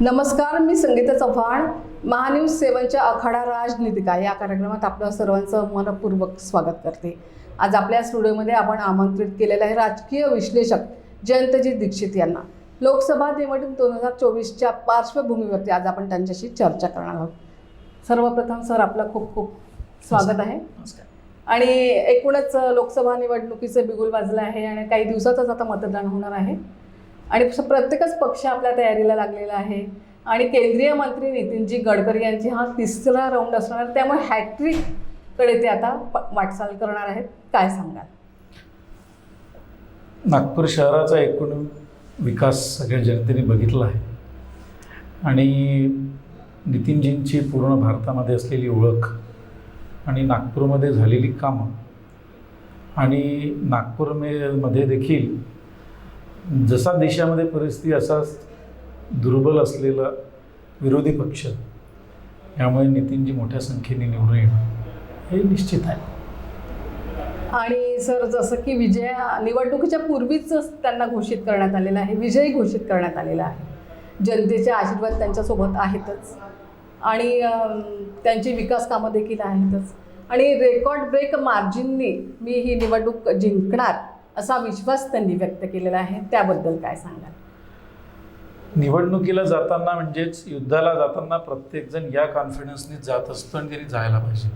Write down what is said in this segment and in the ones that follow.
नमस्कार मी संगीता चव्हाण महान्यूज सेवनच्या आखाडा राजनीतिका. या कार्यक्रमात आपलं सर्वांचं मनपूर्वक स्वागत करते. आज आपल्या स्टुडिओमध्ये आपण आमंत्रित केलेलं आहे राजकीय विश्लेषक जयंतजी दीक्षित यांना. लोकसभा निवडणूक दोन हजार चोवीसच्या पार्श्वभूमीवरती आज आपण त्यांच्याशी चर्चा करणार आहोत. सर्वप्रथम सर आपलं खूप खूप स्वागत आहे. आणि एकूणच लोकसभा निवडणुकीचं बिगुल वाजलं आहे आणि काही दिवसातच आता मतदान होणार आहे. आणि प्रत्येकच पक्ष आपल्या तयारीला लागलेला आहे. आणि केंद्रीय मंत्री नितीनजी गडकरी यांची हा तिसरा राऊंड असणार त्यामुळे हॅट्रिककडे ते आता प- वाटचाल करणार आहेत. काय सांगाल? नागपूर शहराचा एकूण विकास सगळ्या जनतेने बघितला आहे. आणि नितीनजींची पूर्ण भारतामध्ये असलेली ओळख आणि नागपूरमध्ये झालेली कामं आणि नागपूरमध्ये देखील जसा देशामध्ये परिस्थिती असाच दुर्बल असलेला विरोधी पक्ष यामुळे नितीनजी मोठ्या संख्येने निवडून येणं हे निश्चित आहे. आणि सर जसं की विजय निवडणुकीच्या पूर्वीच त्यांना घोषित करण्यात आलेलं आहे विजयी घोषित करण्यात आलेला आहे. जनतेचे आशीर्वाद त्यांच्यासोबत आहेतच. आणि त्यांची विकास कामं देखील आहेतच. आणि रेकॉर्ड ब्रेक मार्जिननी मी ही निवडणूक जिंकणार असा विश्वास त्यांनी व्यक्त केलेला आहे. त्याबद्दल काय सांगाल? निवडणुकीला जाताना म्हणजेच युद्धाला जाताना प्रत्येकजण या कॉन्फिडन्सने जात असतो आणि त्यांनी जायला पाहिजे.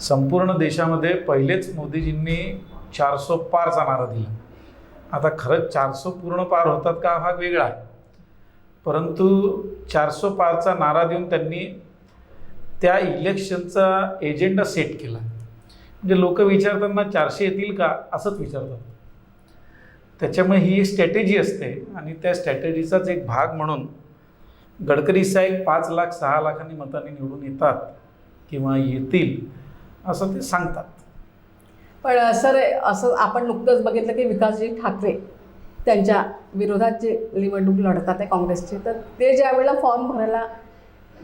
संपूर्ण देशामध्ये पहिलेच मोदीजींनी चारसो पारचा नारा दिला. आता खरंच चारसो पूर्ण पार होतात का हा वेगळा आहे. परंतु चारसो पारचा नारा देऊन त्यांनी त्या इलेक्शनचा एजेंडा सेट केला. म्हणजे लोक विचारताना चारशे येतील का? असंच विचारतात. त्याच्यामुळे ही स्ट्रॅटेजी असते आणि त्या स्ट्रॅटेजीचाच एक भाग म्हणून गडकरी साहेब पाच लाख सहा लाखांनी मतांनी निवडून येतात किंवा येतील असं ते सांगतात. पण सर असं आपण नुकतंच बघितलं की विकासजी ठाकरे त्यांच्या विरोधात जे निवडणूक लढतात आहे काँग्रेसचे तर ते ज्या वेळेला फॉर्म भरायला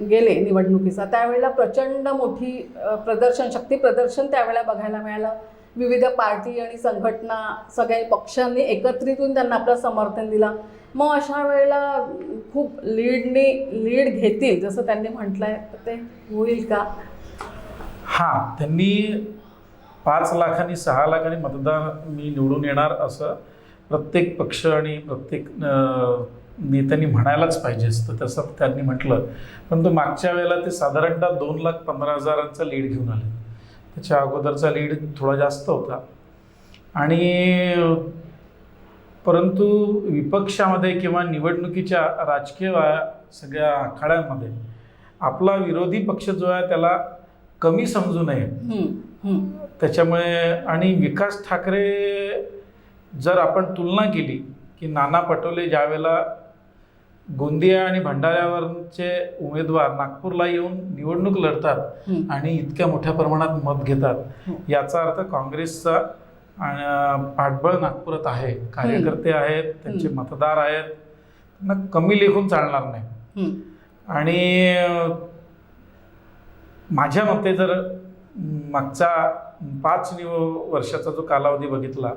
गेले निवडणुकीचा. त्यावेळेला प्रचंड मोठी प्रदर्शन शक्ती प्रदर्शन त्यावेळेला बघायला मिळालं. विविध पार्टी आणि संघटना सगळ्या पक्षांनी एकत्रित त्यांना आपलं समर्थन दिलं. मग अशा वेळेला खूप लीडने लीड घेतील जसं त्यांनी म्हटलं आहे ते होईल का? हां त्यांनी पाच लाखांनी सहा लाखांनी मतदान मी निवडून येणार असं प्रत्येक पक्ष आणि प्रत्येक नेत्यांनी म्हणायलाच पाहिजे असतं तसं त्यांनी म्हटलं. पण तो मागच्या वेळेला ते साधारणतः दोन लाख पंधरा हजारांचा लीड घेऊन आले. त्याच्या अगोदरचा लीड थोडा जास्त होता. आणि परंतु विपक्षामध्ये किंवा निवडणुकीच्या राजकीय सगळ्या आखाड्यांमध्ये आपला विरोधी पक्ष जो आहे त्याला कमी समजू नये. त्याच्यामुळे आणि विकास ठाकरे जर आपण तुलना केली की नाना पटोले ज्यावेळेला गोंदिया आणि भंडाऱ्यावरचे उमेदवार नागपूरला येऊन निवडणूक लढतात. आणि इतक्या मोठ्या प्रमाणात मत घेतात हो. याचा अर्थ काँग्रेसचा पाठबळ नागपुरात आहे कार्यकर्ते आहेत त्यांचे. मतदार आहेत त्यांना कमी लेखून चालणार नाही. आणि माझ्या मते जर मागचा पाच निव वर्षाचा जो कालावधी बघितला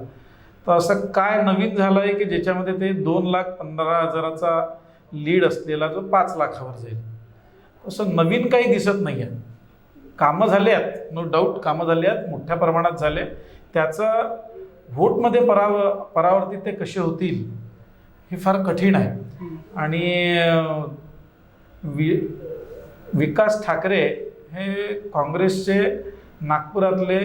तर असं काय नवीन झालं आहे की ज्याच्यामध्ये ते दोन लाख पंधरा हजाराचा लीड असलेला जो पाच लाखावर जाईल. असं नवीन काही दिसत नाही आहे कामं झाले आहेत नो डाऊट कामं झाली आहेत मोठ्या प्रमाणात झाले. त्याचं व्होटमध्ये पराव परावर्तित ते कसे होतील हे फार कठीण आहे. आणि वि विकास ठाकरे हे काँग्रेसचे नागपुरातले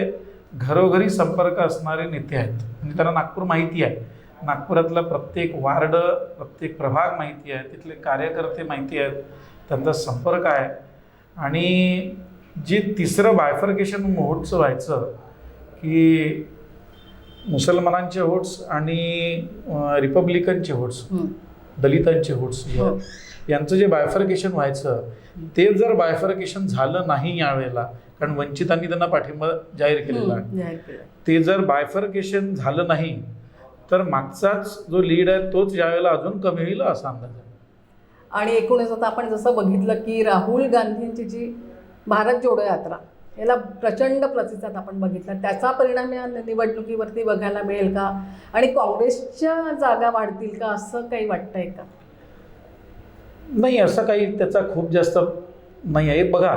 घरोघरी संपर्क असणारे नेते आहेत. म्हणजे त्यांना नागपूर माहिती आहे. नागपुरातला प्रत्येक वार्ड प्रत्येक प्रभाग माहिती आहे तिथले कार्यकर्ते माहिती आहेत त्यांचा संपर्क आहे आणि जे तिसरं बायफर्केशन महोत्सव व्हायचं की मुसलमानांचे होट्स आणि रिपब्लिकनचे होट्स. दलितांचे होट्स हो. यांचं जे बायफर्केशन व्हायचं ते जर बायफर्केशन झालं नाही यावेळेला कारण वंचितांनी त्यांना पाठिंबा जाहीर केलेला आहे केलं. ते जर बायफर्केशन झालं नाही तर मागचाच जो लीड आहे तोच यावेळेला अजून कमी होईल असा अंदाज आहे. आणि एकूणच आता आपण जसं बघितलं की राहुल गांधींची जी भारत जोडो यात्रा याला प्रचंड प्रतिसाद आपण बघितला. त्याचा परिणाम या निवडणुकीवरती बघायला मिळेल का? आणि काँग्रेसच्या जागा वाढतील का? असं काही वाटतंय का? नाही असं काही त्याचा खूप जास्त नाही आहे. बघा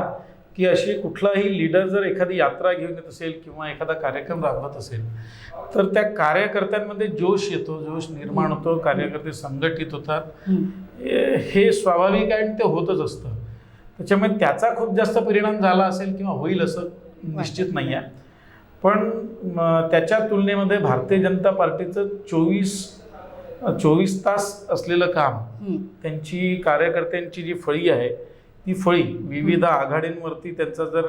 की अशी कुठलाही लीडर जर एखादी यात्रा घेऊन येत असेल किंवा एखादा कार्यक्रम राबवत असेल तर त्या कार्यकर्त्यांमध्ये जोश येतो जोश निर्माण होतो कार्यकर्ते संघटित होतात. हे स्वाभाविक आहे आणि ते होतच असतं. त्याच्यामुळे त्याचा खूप जास्त परिणाम झाला असेल किंवा होईल असं निश्चित नाही आहे पण त्याच्या तुलनेमध्ये भारतीय जनता पार्टीचं चोवीस चोवीस तास असलेलं काम त्यांची कार्यकर्त्यांची जी फळी आहे ती फळी विविध आघाडींवरती त्यांचा जर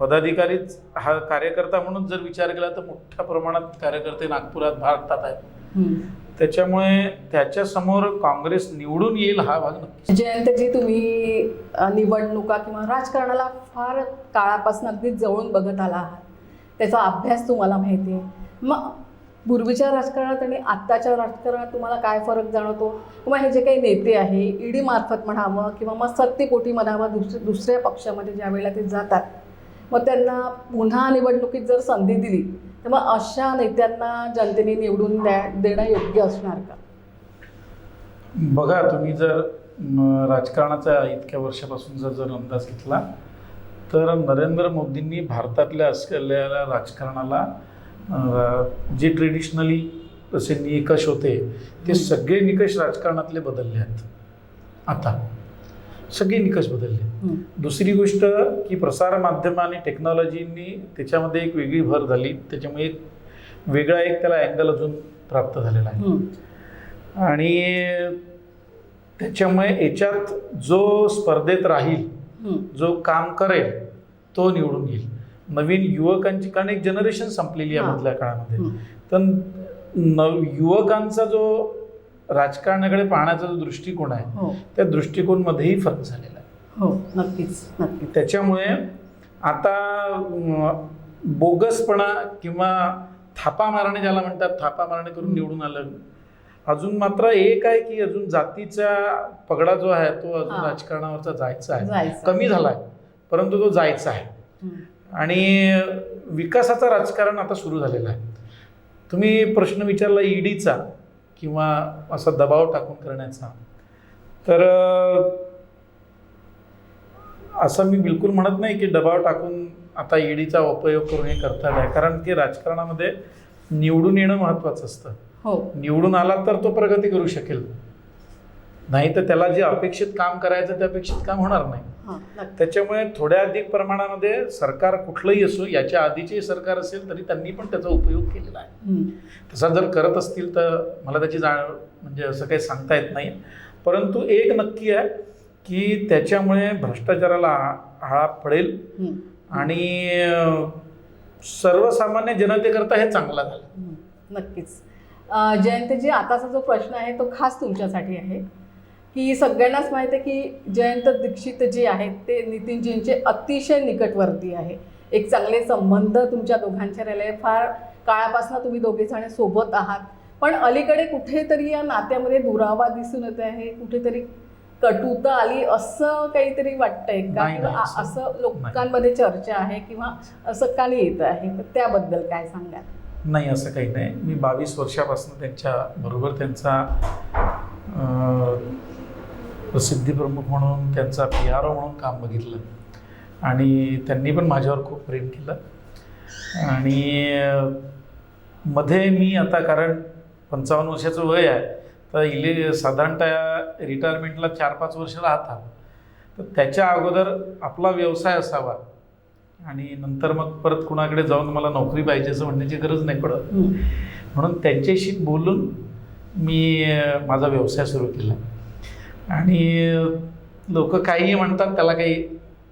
पदाधिकारीच हा कार्यकर्ता म्हणून जर विचार केला तर मोठ्या प्रमाणात कार्यकर्ते नागपुरात भारतात आहेत. त्याच्यामुळे त्याच्यासमोर काँग्रेस निवडून येईल हा भाग नक्की जयंतजी तुम्ही निवडणुका किंवा राजकारणाला फार काळापासून अगदी जवळून बघत आला आहात. त्याचा अभ्यास तुम्हाला माहिती आहे. मग पूर्वीच्या राजकारणात आणि आत्ताच्या राजकारणात तुम्हाला काय फरक जाणवतो? किंवा हे जे काही नेते आहे ईडी मार्फत म्हणावं किंवा मग सत्तेपोटी म्हणावं दुसऱ्या दुसऱ्या पक्षामध्ये ज्या वेळेला ते जातात मग त्यांना पुन्हा निवडणुकीत जर संधी दिली तर मग अशा नेत्यांना जनतेने निवडून द्या देणं योग्य असणार का? बघा तुम्ही जर राजकारणाचा इतक्या वर्षापासूनचा जर अंदाज घेतला तर नरेंद्र मोदींनी भारतातल्या असलेल्या राजकारणाला जे ट्रेडिशनली असे निकष होते ते. सगळे निकष राजकारणातले बदलले आहेत. आता. सगळे निकष बदलले. दुसरी गोष्ट की प्रसार माध्यम आणि टेक्नॉलॉजीनी त्याच्यामध्ये एक वेगळी भर झाली. त्याच्यामुळे एक वेगळा एक त्याला अँगल अजून प्राप्त झालेला आहे. आणि त्याच्यामुळे याच्यात जो स्पर्धेत राहील जो काम करेल तो निवडून येईल. नवीन युवकांची कारण एक जनरेशन संपलेली आहे. मधल्या काळामध्ये. तर नव युवकांचा जो राजकारणाकडे पाहण्याचा जो दृष्टिकोन आहे हो. त्या दृष्टिकोनमध्येही फरक झालेला आहे. हो नक्कीच नक्कीच. त्याच्यामुळे आता बोगसपणा किंवा थापा मारणे ज्याला म्हणतात थापा मारणे करून निवडून आलं अजून मात्र एक आहे की अजून जातीचा पगडा जो आहे तो अजून. राजकारणावरचा जायचा आहे. कमी झाला आहे परंतु तो जायचा आहे. आणि विकासाचं राजकारण आता सुरू झालेलं आहे. तुम्ही प्रश्न विचारला ईडीचा किंवा असा दबाव टाकून करण्याचा. तर असं मी बिलकुल म्हणत नाही की दबाव टाकून आता ईडीचा उपयोग करून हे करतात आहे कारण की राजकारणामध्ये निवडून येणं महत्त्वाचं असतं. हो. निवडून आला तर तो प्रगती करू शकेल. नाही तर त्याला जे अपेक्षित काम करायचं ते अपेक्षित काम होणार नाही. हां त्याच्यामुळे थोड्या अधिक प्रमाणामध्ये सरकार कुठलंही असो याच्या आधीचे सरकार असेल तरी त्यांनी पण त्याचा उपयोग केलेला आहे. तसा जर करत असतील तर मला त्याची जाण म्हणजे असं काही सांगता येत नाही. परंतु एक नक्की आहे की त्याच्यामुळे भ्रष्टाचाराला आळा पडेल. आणि सर्वसामान्य जनतेकरता हे चांगलं झालं. नक्कीच. जयंतजी आताचा जो प्रश्न आहे तो खास तुमच्यासाठी आहे. की सगळ्यांनाच माहिती आहे की जयंत दीक्षित जे आहेत ते नितीनजींचे अतिशय निकटवर्ती आहे. एक चांगले संबंध तुमच्या दोघांचे राहिले फार काळापासून तुम्ही दोघे जण सोबत आहात. पण अलीकडे कुठेतरी या नात्यामध्ये दुरावा दिसून येत आहे. कुठेतरी कटुता आली असं काहीतरी वाटतंय का? असं- लोकांमध्ये चर्चा आहे किंवा असं का येत आहे? तर त्याबद्दल काय सांगाल? नाही असं काही नाही. मी बावीस वर्षापासून त्यांच्या बरोबर त्यांचा प्रसिद्धी प्रमुख म्हणून त्यांचा पी आर ओ म्हणून काम बघितलं. आणि त्यांनी पण माझ्यावर खूप प्रेम केलं. आणि मध्ये मी आता कारण पंचावन्न वर्षाचं वय आहे तर इले साधारणतः रिटायरमेंटला चार पाच वर्ष राहतात तर त्याच्या अगोदर आपला व्यवसाय असावा. आणि नंतर मग परत कुणाकडे जाऊन मला नोकरी पाहिजे असं म्हणण्याची गरज नाही पडत. म्हणून त्यांच्याशी बोलून मी माझा व्यवसाय सुरू केला. आणि लोक काहीही म्हणतात त्याला काही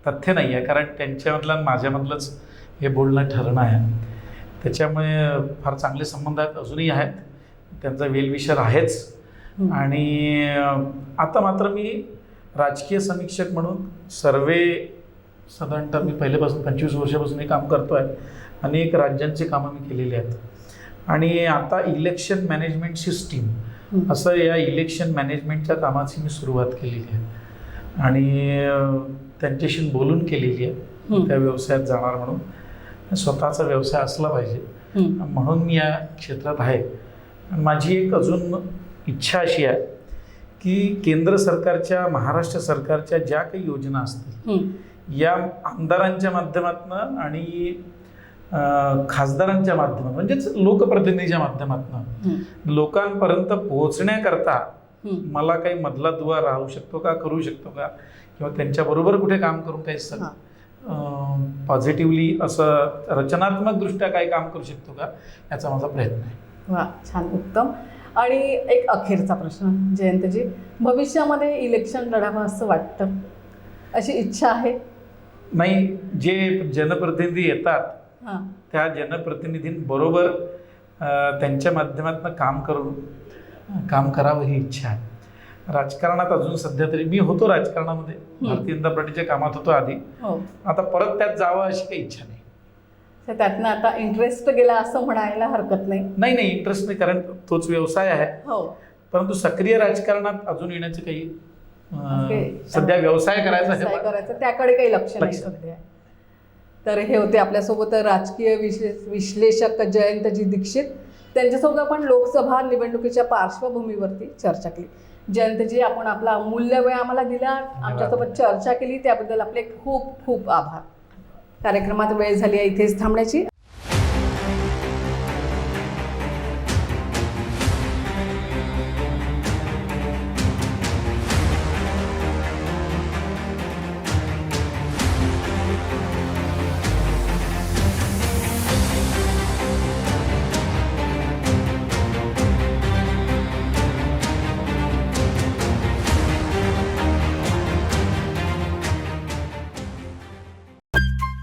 तथ्य नाही आहे. कारण त्यांच्यामधलं आणि माझ्यामधलंच हे बोलणं ठरणं आहे. त्याच्यामुळे फार चांगले संबंध आहेत अजूनही आहेत. त्यांचा वेलविशर आहेच. आणि आता मात्र मी राजकीय समीक्षक म्हणून सर्वे साधारणतः मी पहिल्यापासून पंचवीस वर्षापासून हे काम करतो आहे अनेक राज्यांची कामं मी केलेली आहेत. आणि आता इलेक्शन मॅनेजमेंट सिस्टीम असं या इलेक्शन मॅनेजमेंटच्या कामाची मी सुरुवात केलेली आहे. आणि त्यांच्याशी बोलून केलेली आहे. त्या व्यवसायात जाणार म्हणून. स्वतःचा व्यवसाय असला पाहिजे. म्हणून मी या क्षेत्रात आहे. माझी एक अजून इच्छा अशी आहे की केंद्र सरकारच्या महाराष्ट्र सरकारच्या ज्या काही योजना असतील. या आमदारांच्या माध्यमातून आणि खासदारांच्या माध्यमातून म्हणजेच लोकप्रतिनिधीच्या माध्यमातून. लोकांपर्यंत पोहोचण्याकरता. मला काही मधला दुवा राहू शकतो का करू शकतो का? किंवा त्यांच्याबरोबर कुठे काम करून काही सग. पॉझिटिव्हली असं रचनात्मकदृष्ट्या काही काम करू शकतो का? याचा माझा प्रयत्न आहे. वा छान उत्तम. आणि एक अखेरचा प्रश्न जयंतजी भविष्यामध्ये इलेक्शन लढावं असं वाटतं? अशी इच्छा आहे? नाही जे जनप्रतिनिधी येतात त्या जनप्रतिनिधींबरोबर त्यांच्या माध्यमातून काम करून काम करावं ही इच्छा आहे. राजकारणात अजून सध्या तरी मी होतो राजकारणामध्ये. भारतीय जनता पार्टीच्या कामात होतो आधी. हो. आता परत त्यात जावं अशी काही इच्छा नाही. त्यातनं आता इंटरेस्ट गेला असं म्हणायला हरकत नाही. नाही नाही इंटरेस्ट नाही कारण तोच व्यवसाय आहे. हो. परंतु सक्रिय राजकारणात अजून येण्याचं काही. सध्या व्यवसाय करायचा त्याकडे काही लक्ष नाही. सध्या. तर हे होते आपल्यासोबत राजकीय विश्ले विश्लेषक जयंतजी दीक्षित. त्यांच्यासोबत आपण लोकसभा निवडणुकीच्या पार्श्वभूमीवरती चर्चा केली. जयंतजी आपण आपला अमूल्य वेळ आम्हाला दिला. आमच्यासोबत चर्चा केली. त्याबद्दल आपले खूप खूप आभार. कार्यक्रमात वेळ झाली आहे इथेच थांबण्याची.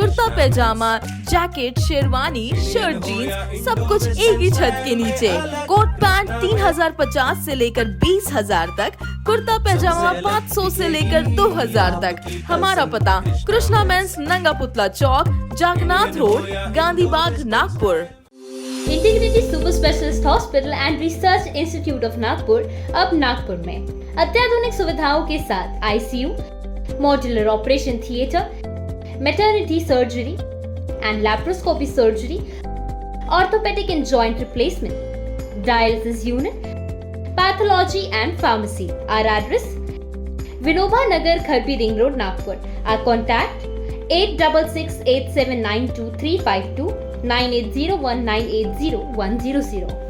kurta pyjama jacket sherwani shirt jeans सब कुछ एक ही छत के नीचे। कोट पैंट तीन हज़ार पचास से लेकर बीस हज़ार तक, कुर्ता पैजामा पाँच सौ से लेकर दो हज़ार तक। हमारा पता, कृष्णा मेंस नंगा पुतला चौक, Jagnath road Gandhi Bagh Nagpur. Integrity super specialist hospital and research institute of Nagpur, अब नागपुर में। अत्याधुनिक सुविधाओं के साथ ICU modular operation theatre maternity surgery, and laparoscopy surgery, orthopedic and joint replacement, dialysis unit, pathology and pharmacy. Our address Vinoba Nagar Kharbi Ring Road, Nagpur. Our contact 8668792352 9801980100.